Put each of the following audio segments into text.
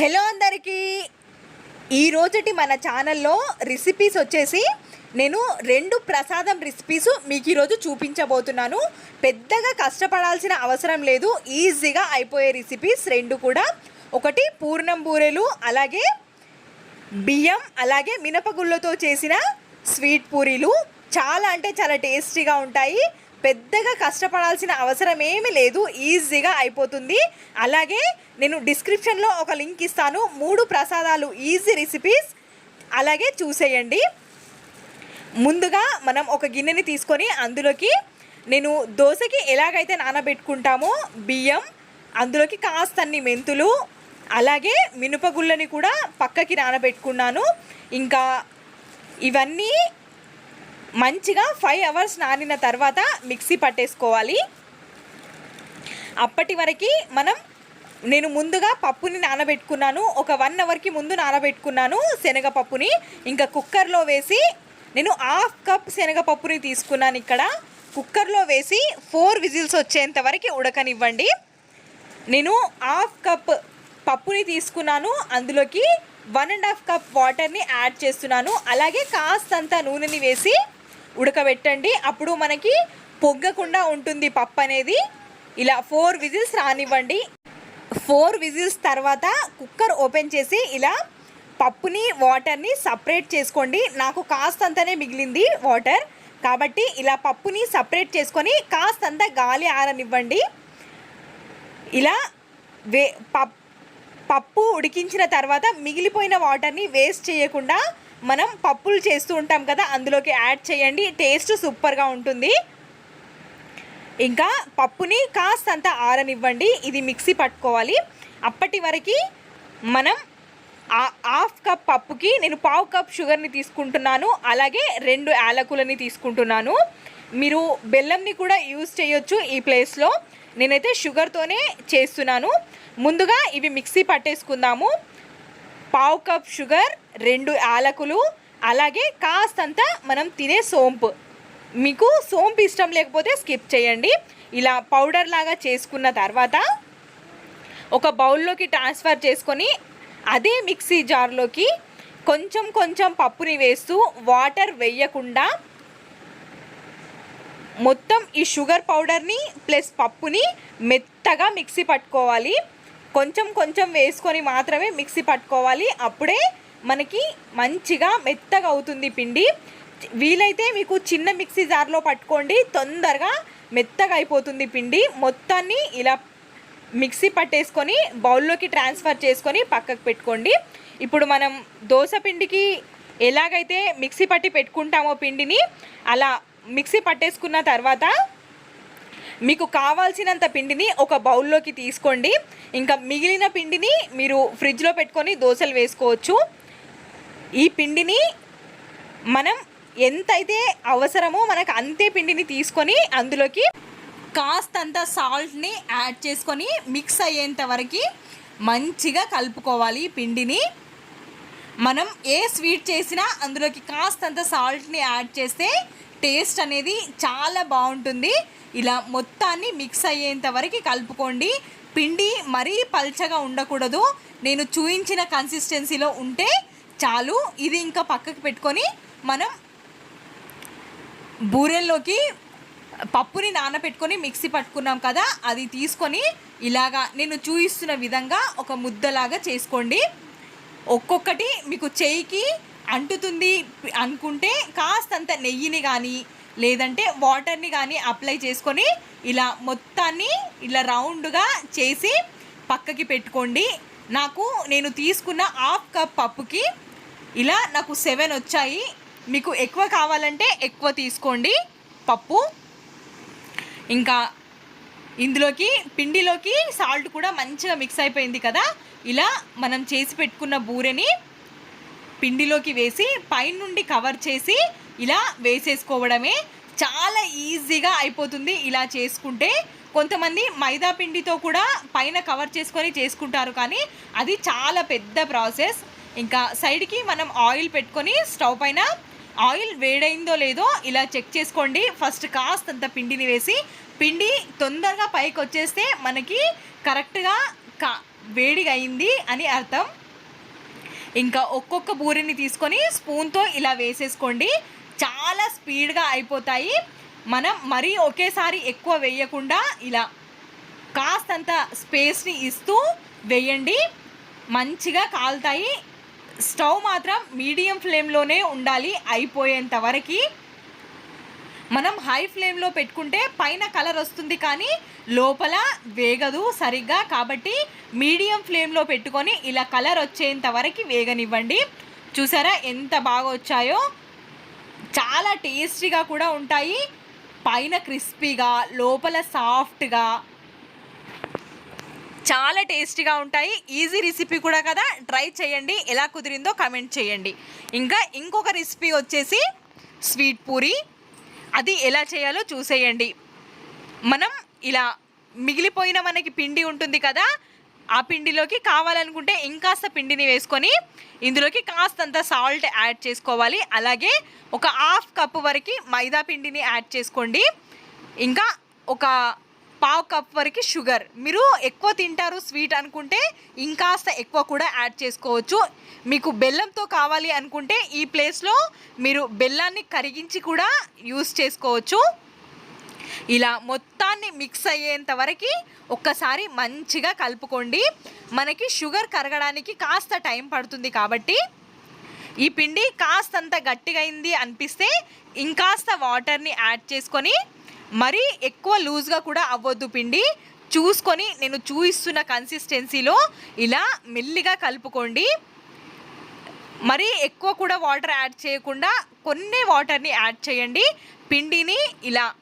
Hello అందరికీ. ఈ రోజుటి మన ఛానల్లో రెసిపీస్ వచ్చేసి నేను రెండు ప్రసాదం రెసిపీస్ మీకు ఈరోజు చూపించబోతున్నాను. పెద్దగా కష్టపడాల్సిన అవసరం లేదు. ఈజీగా అయిపోయే రెసిపీస్ రెండు కూడా. ఒకటి పూర్ణం బూరెలు అలాగే బియ్యం అలాగే మినపగుళ్ళతో చేసిన స్వీట్ పూరీలు. చాలా అంటే చాలా టేస్టీగా ఉంటాయి. పెద్దగా కష్టపడాల్సిన అవసరం ఏమీ లేదు. ఈజీగా అయిపోతుంది. అలాగే నేను డిస్క్రిప్షన్లో ఒక లింక్ ఇస్తాను. మూడు ప్రసాదాలు ఈజీ రెసిపీస్ అలాగే చూసేయండి. ముందుగా మనం ఒక గిన్నెని తీసుకొని అందులోకి నేను దోశకి ఎలాగైతే నానబెట్టుకుంటామో బియ్యం అందులోకి కాస్తన్ని మెంతులు అలాగే మినపగుళ్ళని కూడా పక్కకి నానబెట్టుకున్నాను. ఇంకా ఇవన్నీ మంచిగా ఫైవ్ అవర్స్ నానిన తర్వాత మిక్సీ పట్టేసుకోవాలి. అప్పటి వరకు మనం నేను ముందుగా పప్పుని నానబెట్టుకున్నాను. ఒక వన్ అవర్కి ముందు నానబెట్టుకున్నాను శనగపప్పుని. ఇంకా కుక్కర్లో వేసి నేను హాఫ్ కప్ శనగపప్పుని తీసుకున్నాను ఇక్కడ. కుక్కర్లో వేసి ఫోర్ విజిల్స్ వచ్చేంత వరకు ఉడకనివ్వండి. నేను హాఫ్ కప్ పప్పుని తీసుకున్నాను. అందులోకి వన్ అండ్ హాఫ్ కప్ వాటర్ని యాడ్ చేస్తున్నాను. అలాగే కాస్తంత నూనెని వేసి ఉడకబెట్టండి. అప్పుడు మనకి పొగ్గకుండా ఉంటుంది పప్పు అనేది. ఇలా ఫోర్ విజిల్స్ రానివ్వండి. ఫోర్ విజిల్స్ తర్వాత కుక్కర్ ఓపెన్ చేసి ఇలా పప్పుని వాటర్ని సపరేట్ చేసుకోండి. నాకు కాస్తంతనే మిగిలింది వాటర్. కాబట్టి ఇలా పప్పుని సపరేట్ చేసుకొని కాస్తంత గాలి ఆరనివ్వండి. ఇలా వే పప్ పప్పు ఉడికించిన తర్వాత మిగిలిపోయిన వాటర్ని వేస్ట్ చేయకుండా మనం పప్పులు చేస్తూ ఉంటాం కదా అందులోకి యాడ్ చేయండి. టేస్ట్ సూపర్గా ఉంటుంది. ఇంకా పప్పుని కాస్తంత ఆరనివ్వండి. ఇది మిక్సీ పట్టుకోవాలి. అప్పటి వరకు మనం ఆ- హాఫ్ కప్ పప్పుకి నేను పావు కప్ షుగర్ని తీసుకుంటున్నాను. అలాగే రెండు యాలకులని తీసుకుంటున్నాను. మీరు బెల్లంని కూడా యూజ్ చేయొచ్చు ఈ ప్లేస్లో. నేనైతే షుగర్తోనే చేస్తున్నాను. ముందుగా ఇవి మిక్సీ పట్టేసుకుందాము. పావు కప్ షుగర్ రెండు యాలకులు అలాగే కాస్తంత మనం తినే సోంపు. మీకు సోంపు ఇష్టం లేకపోతే స్కిప్ చేయండి. ఇలా పౌడర్ లాగా చేసుకున్న తర్వాత ఒక బౌల్లోకి ట్రాన్స్ఫర్ చేసుకొని అదే మిక్సీ జార్లోకి కొంచెం కొంచెం పప్పుని వేస్తూ వాటర్ వేయకుండా మొత్తం ఈ షుగర్ పౌడర్ని ప్లస్ పప్పుని మెత్తగా మిక్సీ పట్టుకోవాలి. కొంచెం కొంచెం వేసుకొని మాత్రమే మిక్సీ పట్టుకోవాలి. అప్పుడే మనకి మంచిగా మెత్తగా అవుతుంది పిండి. వీలైతే మీకు చిన్న మిక్సీ జార్లో పట్టుకోండి. తొందరగా మెత్తగా అయిపోతుంది పిండి. మొత్తాన్ని ఇలా మిక్సీ పట్టేసుకొని బౌల్లోకి ట్రాన్స్ఫర్ చేసుకొని పక్కకు పెట్టుకోండి. ఇప్పుడు మనం దోశ పిండికి ఎలాగైతే మిక్సీ పట్టి పెట్టుకుంటామో పిండిని అలా మిక్సీ పట్టేసుకున్న తర్వాత మీకు కావాల్సినంత పిండిని ఒక బౌల్లోకి తీసుకోండి. ఇంకా మిగిలిన పిండిని మీరు ఫ్రిడ్జ్లో పెట్టుకొని దోశలు వేసుకోవచ్చు. ఈ పిండిని మనం ఎంతైతే అవసరమో మనకు అంతే పిండిని తీసుకొని అందులోకి కాస్తంత సాల్ట్ని యాడ్ చేసుకొని మిక్స్ అయ్యేంత వరకు మంచిగా కలుపుకోవాలి ఈ పిండిని. మనం ఏ స్వీట్ చేసినా అందులోకి కాస్తంత సాల్ట్ని యాడ్ చేస్తే టేస్ట్ అనేది చాలా బాగుంటుంది. ఇలా మొత్తాన్ని మిక్స్ అయ్యేంత వరకు కలుపుకోండి. పిండి మరీ పల్చగా ఉండకూడదు. నేను చూయించిన కన్సిస్టెన్సీలో ఉంటే చాలు. ఇది ఇంకా పక్కకు పెట్టుకొని మనం బూరెల్లోకి పప్పుని నానబెట్టుకొని మిక్సీ పట్టుకున్నాం కదా అది తీసుకొని ఇలాగా నేను చూయిస్తున్న విధంగా ఒక ముద్దలాగా చేసుకోండి. ఒక్కొక్కటి మీకు చేయికి అంటుతుంది అనుకుంటే కాస్తంత నెయ్యిని కానీ లేదంటే వాటర్ని కానీ అప్లై చేసుకొని ఇలా మొత్తాన్ని ఇలా రౌండ్గా చేసి పక్కకి పెట్టుకోండి. నాకు నేను తీసుకున్న హాఫ్ కప్ పప్పుకి ఇలా నాకు సెవెన్ వచ్చాయి. మీకు ఎక్కువ కావాలంటే ఎక్కువ తీసుకోండి పప్పు. ఇంకా ఇందులోకి పిండిలోకి సాల్ట్ కూడా మంచిగా మిక్స్ అయిపోయింది కదా. ఇలా మనం చేసి పెట్టుకున్న బూరెని పిండిలోకి వేసి పైనుండి కవర్ చేసి ఇలా వేసేసుకోవడమే చాలా ఈజీగా అయిపోతుంది ఇలా చేసుకుంటే. కొంతమంది మైదా పిండితో కూడా పైన కవర్ చేసుకొని చేసుకుంటారు కానీ అది చాలా పెద్ద ప్రాసెస్. ఇంకా సైడ్కి మనం ఆయిల్ పెట్టుకొని స్టవ్ పైన ఆయిల్ వేడైందో లేదో ఇలా చెక్ చేసుకోండి. ఫస్ట్ కాస్తంత పిండిని వేసి పిండి తొందరగా పైకి వచ్చేస్తే మనకి కరెక్ట్గా కా వేడిగా అయింది అని అర్థం. ఇంకా ఒక్కొక్క బూరిని తీసుకొని స్పూన్తో ఇలా వేసేసుకోండి. చాలా స్పీడ్గా అయిపోతాయి. మనం మరీ ఒకేసారి ఎక్కువ వేయకుండా ఇలా కాస్తంత స్పేస్ని ఇస్తూ వేయండి. మంచిగా కాలుతాయి. స్టవ్ మాత్రం మీడియం ఫ్లేమ్లోనే ఉండాలి. అయిపోయేంత వరకు. మనం హై ఫ్లేమ్లో పెట్టుకుంటే పైన కలర్ వస్తుంది కానీ లోపల వేగదు సరిగ్గా. కాబట్టి మీడియం ఫ్లేమ్లో పెట్టుకొని ఇలా కలర్ వచ్చేంత వరకు వేగనివ్వండి. చూసారా ఎంత బాగా వచ్చాయో? చాలా టేస్టీగా కూడా ఉంటాయి. పైన క్రిస్పీగా లోపల సాఫ్ట్గా. చాలా టేస్టీగా ఉంటాయి. ఈజీ రెసిపీ కూడా కదా? ట్రై చేయండి. ఎలా కుదిరిందో కమెంట్ చేయండి. ఇంకా ఇంకొక రెసిపీ వచ్చేసి స్వీట్ పూరి. అది ఎలా చేయాలో చూసేయండి. మనం ఇలా మిగిలిపోయిన మనకి పిండి ఉంటుంది కదా ఆ పిండిలోకి కావాలనుకుంటే ఇంకాస్త పిండిని వేసుకొని ఇందులోకి కాస్తంత సాల్ట్ యాడ్ చేసుకోవాలి. అలాగే ఒక హాఫ్ కప్ వరకు మైదా పిండిని యాడ్ చేసుకోండి. ఇంకా ఒక పావు కప్ వరకు షుగర్. మీరు ఎక్కువ తింటారు స్వీట్ అనుకుంటే ఇంకాస్త ఎక్కువ కూడా యాడ్ చేసుకోవచ్చు. మీకు బెల్లంతో కావాలి అనుకుంటే ఈ ప్లేస్లో మీరు బెల్లాన్ని కరిగించి కూడా యూస్ చేసుకోవచ్చు. ఇలా మొత్తాన్ని మిక్స్ అయ్యేంత వరకు ఒక్కసారి మంచిగా కలుపుకోండి. మనకి షుగర్ కరగడానికి కాస్త టైం పడుతుంది కాబట్టి ఈ పిండి కాస్తంత గట్టిగా అయింది అనిపిస్తే ఇంకాస్త వాటర్ని యాడ్ చేసుకొని మరీ ఎక్కువ లూజ్గా కూడా అవ్వద్దు పిండి. చూసుకొని నేను చూపిస్తున్న కన్సిస్టెన్సీలో ఇలా మెల్లిగా కలుపుకోండి. మరీ ఎక్కువ కూడా వాటర్ యాడ్ చేయకుండా కొన్ని వాటర్ని యాడ్ చేయండి. పిండిని ఇలా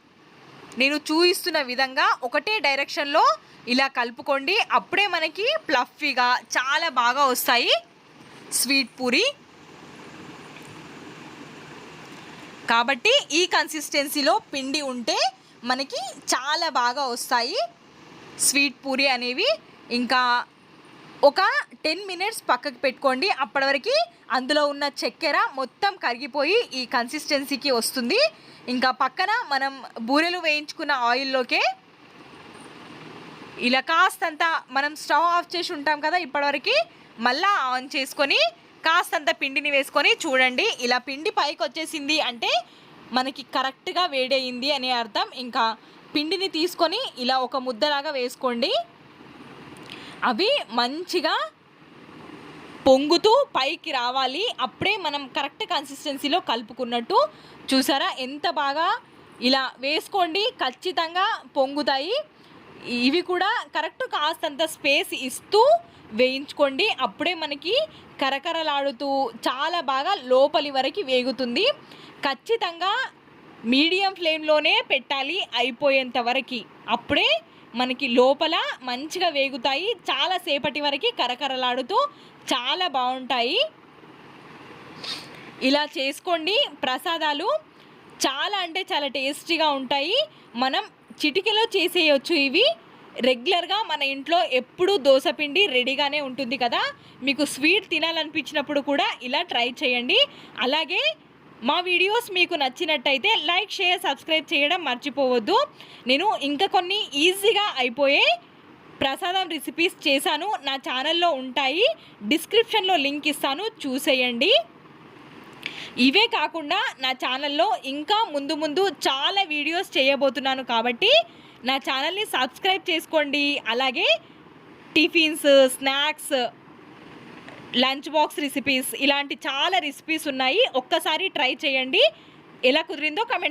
నేను చూపిస్తున్న విధంగా ఒకటే డైరెక్షన్లో ఇలా కలుపుకోండి. అప్పుడే మనకి ప్లఫీగా చాలా బాగా వస్తాయి. స్వీట్ పూరి. కాబట్టి ఈ కన్సిస్టెన్సీలో పిండి ఉంటే మనకి చాలా బాగా వస్తాయి. స్వీట్ పూరి అనేవి ఇంకా ఒక టెన్ మినిట్స్ పక్కకు పెట్టుకోండి. అప్పటివరకు అందులో ఉన్న చక్కెర మొత్తం కరిగిపోయి ఈ కన్సిస్టెన్సీకి వస్తుంది. ఇంకా పక్కన మనం బూరెలు వేయించుకున్న ఆయిల్లోకే ఇలా కాస్తంత మనం స్టవ్ ఆఫ్ చేసి ఉంటాం కదా ఇప్పటివరకు మళ్ళీ ఆన్ చేసుకొని కాస్తంత పిండిని వేసుకొని చూడండి. ఇలా పిండి పైకి వచ్చేసింది అంటే మనకి కరెక్ట్గా వేడయింది అనే అర్థం. ఇంకా పిండిని తీసుకొని ఇలా ఒక ముద్దలాగా వేసుకోండి. అవి మంచిగా పొంగుతూ పైకి రావాలి. అప్పుడే మనం కరెక్ట్ కన్సిస్టెన్సీలో కలుపుకున్నట్టు. చూసారా? ఎంత బాగా ఇలా వేసుకోండి. ఖచ్చితంగా పొంగుతాయి. ఇవి కూడా కరెక్ట్ కాస్తంత స్పేస్ ఇస్తూ వేయించుకోండి. అప్పుడే మనకి కరకరలాడుతూ చాలా బాగా లోపలి వరకు వేగుతుంది. ఖచ్చితంగా మీడియం ఫ్లేమ్లోనే పెట్టాలి అయిపోయేంత వరకు. అప్పుడే మనకి లోపల మంచిగా వేగుతాయి. చాలా సేపటి వరకు కరకరలాడుతూ చాలా బాగుంటాయి. ఇలా చేసుకోండి. ప్రసాదాలు చాలా అంటే చాలా టేస్టీగా ఉంటాయి. మనం చిటికెలో చేసేయచ్చు ఇవి. రెగ్యులర్గా మన ఇంట్లో ఎప్పుడూ దోశపిండి రెడీగానే ఉంటుంది కదా. మీకు స్వీట్ తినాలనిపించినప్పుడు కూడా ఇలా ట్రై చేయండి. అలాగే మా వీడియోస్ మీకు నచ్చినట్టయితే లైక్ షేర్ సబ్స్క్రైబ్ చేయడం మర్చిపోవద్దు. నేను ఇంకా కొన్ని ఈజీగా అయిపోయే ప్రసాదం రెసిపీస్ చేశాను. నా ఛానల్లో ఉంటాయి. డిస్క్రిప్షన్లో లింక్ ఇస్తాను. చూసేయండి. ఇవే కాకుండా నా ఛానల్లో ఇంకా ముందు ముందు చాలా వీడియోస్ చేయబోతున్నాను కాబట్టి నా ఛానల్ని సబ్స్క్రైబ్ చేసుకోండి. అలాగే tiffins snacks lunch box recipes ఇలాంటి చాలా రెసిపీస్ ఉన్నాయి. ఒక్కసారి ట్రై చేయండి. ఎలా కుదిరిందో కమెంట్